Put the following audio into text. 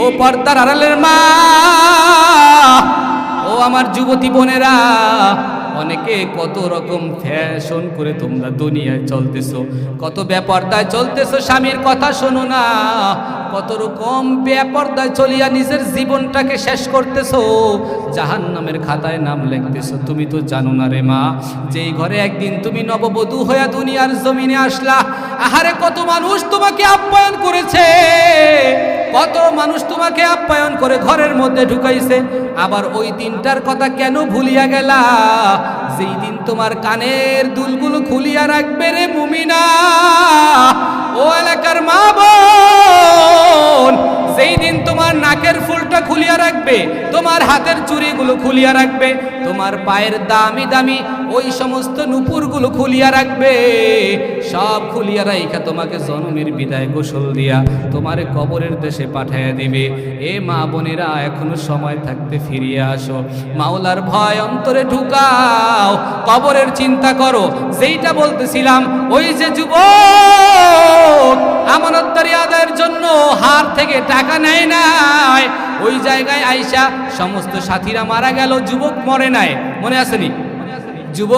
ও পর্দার আড়ালের মা, ও আমার যুবতী বোনেরা, অনেকে কত রকম ফ্যাশন করে তোমরা দুনিয়ায় চলতেছো, কত বেপর্দায় চলতেছো, স্বামীর কথা শোনো না, কত রকম বেপর্দায় চলিয়া নিজের জীবনটাকে শেষ করতেছো জাহান নামের খাতায় নাম লিখতেছো, তুমি তো জানো না রে মা, যেই ঘরে একদিন তুমি নববধূ হইয়া দুনিয়ার জমিনে আসলা, আহারে কত মানুষ তোমাকে আপ্যায়ন করেছে তোমাকে আপ্যায়ন করে ঘরের মধ্যে ঢুকাইছে। আবার ওই দিনটার কথা কেন ভুলিয়া গেলা? যেই দিন তোমার কানের দুলগুলো খুলিয়া রাখবে রে মুমিনা। ও এলাকার মা বোন সেই দিন তোমার নাকের ফুলটা খুলিয়া রাখবে, তোমার হাতের চুড়িগুলো খুলিয়া রাখবে, তোমার পায়ের দামি দামি ওই সমস্ত নুপুরগুলো খুলিয়া রাখবে। সব খুলিয়া রাইখা তোমাকে জনমের বিদায় গোসল দিয়া তোমার কবরের দেশে পাঠাইয়া দিবে। এ মা বোনেরা, এখনও সময় থাকতে ফিরিয়ে আসো। মাওলার ভয় অন্তরে ঢুকাও, কবরের চিন্তা করো। যেইটা বলতেছিলাম, ওই যে যুবক আমানতদারি আদায়ের জন্য হার থেকে টাকা নেয় নাই। ওই জায়গায় আইসা সমস্ত সাথীরা মারা গেল, যুবক মরে নাই। মনে আসেনি যুবক